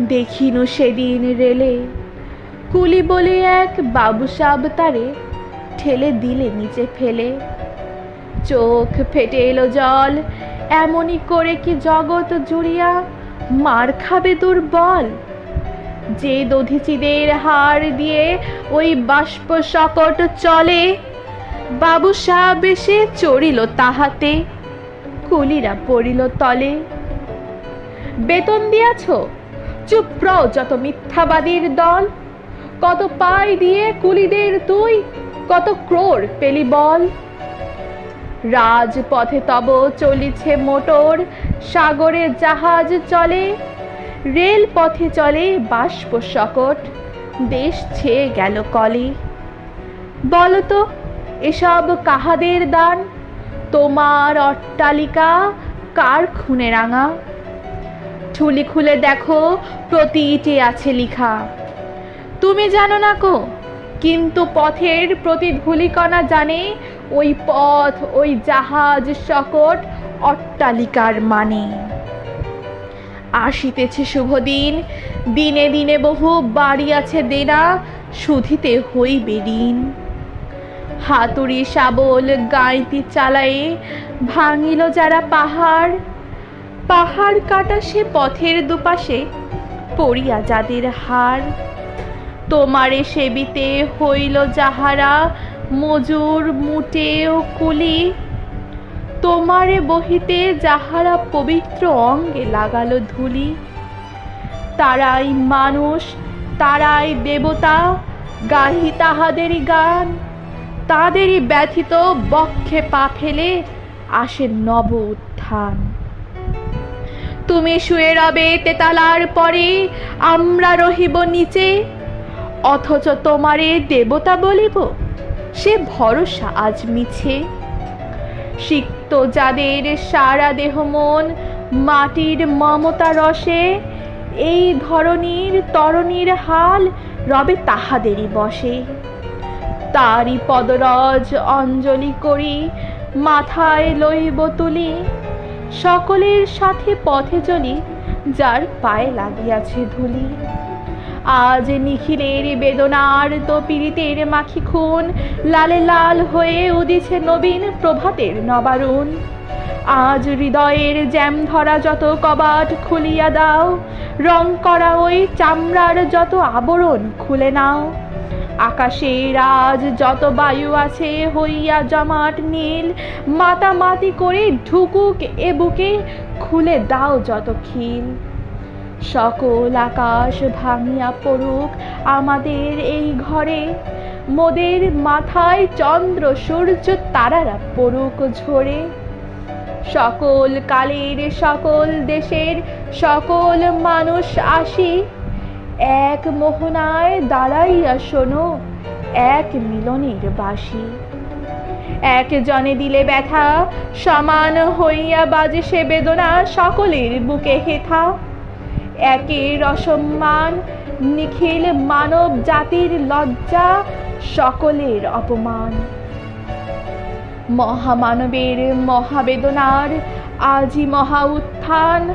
দেখিনু সেদিন রেলে। কুলি বলে এক বাবুসাব তারে ঠেলে দিলে নিচে ফেলে। চোখ ফেটে এলো জল এমনই করে কি জগৎ জুড়িয়া মার খাবে দুর্বল যে দধিচিদের হার দিয়ে ওই বাষ্প সকট চলে, বাবু সাহেব এসে চড়িল তাহাতে। কুলিরা পড়িল তলে। বেতন দিয়াছ? চুপ রও যত মিথ্যাবাদীর দল। কত পাই দিয়ে কুলিদের তুই, কত ক্রোর পেলি বল। রাজপথে তব চলিছে মোটর, সাগরে জাহাজ চলে রেল পথে চলে বাষ্প সকট দেশ ছেয়ে গেল কলে। বলতো, এসব কাহাদের দান? তোমার অট্টালিকা কার খুনে রাঙা? ঠুলি খুলে দেখো, প্রতিটি আছে লিখা। তুমি জানো না কো, কিন্তু পথের প্রতি ধূলিকণা জানে, ওই পথ, ওই জাহাজ শকট অট্টালিকার মানে। আসিতেছে শুভ দিন দিনে দিনে বহু বাড়ি আছে দেনা শুধিতে হইবে ঋণ। হাতুড়ি শাবল গাঁইতি চালায়ে, ভাঙিল যারা পাহাড় পাহাড় কাটা সে পথের দুপাশে পড়িয়া যাদের হার। তোমারে সেবিতে হইল যাহারা মজুর মুটে ও কুলি। তোমারে বহিতে যাহারা পবিত্র অঙ্গে লাগালো ধুলি। তারাই মানুষ, তারাই দেবতা, গাহি তাহাদেরই গান। তাদেরই ব্যথিত বক্ষে পা ফেলে আসে নব উত্থান। তুমি শুয়ে রবে তেতালার পরে, আমরা রহিব নিচে। অথচ তোমারে দেবতা বলিব, সে ভরসা আজ মিছে। সিক্ত যাদের সারা দেহ মন মাটির মমতা রসে, এই ধরনীর তরণীর হাল রবে তাহাদেরই বসে। তারই পদরজ অঞ্জলি করি, মাথায় লইব তুলি। সকলের সাথে পথে চলি, যার পায়ে লাগিয়াছে ধুলি। আজ নিখিলের বেদনার তো পীড়িতের মাখি খুন, লালে লাল হয়ে উদিছে নবীন প্রভাতের নবারুণ। আজ হৃদয়ের জ্যাম ধরা যত কবাট খুলিয়া দাও, রং করা ওই চামড়ার যত আবরণ খুলে নাও। আকাশের রাজ, যত বায়ু আছে হইয়া জমাট নীল। মাতামাতি করে ঢুকুক এ বুকে, খুলে দাও যত খিল। সকল আকাশ ভাঙিয়া পড়ুক আমাদের এই ঘরে। মোদের মাথায় চন্দ্র, সূর্য, তারারা পড়ুক ঝরে। সকল কালের, সকল দেশের, সকল মানুষ আসি। এক মোহনায় দাঁড়াইয়া শোনো, এক মিলনের বাসি। এক জনে দিলে ব্যথা, সমান হইয়া বাজে সে বেদনা সকলের বুকে হেথা। একের অসম্মান নিখিল মানব জাতির লজ্জা, সকলের অপমান। মহামানবের মহাবেদনার, আজি মহা উত্থান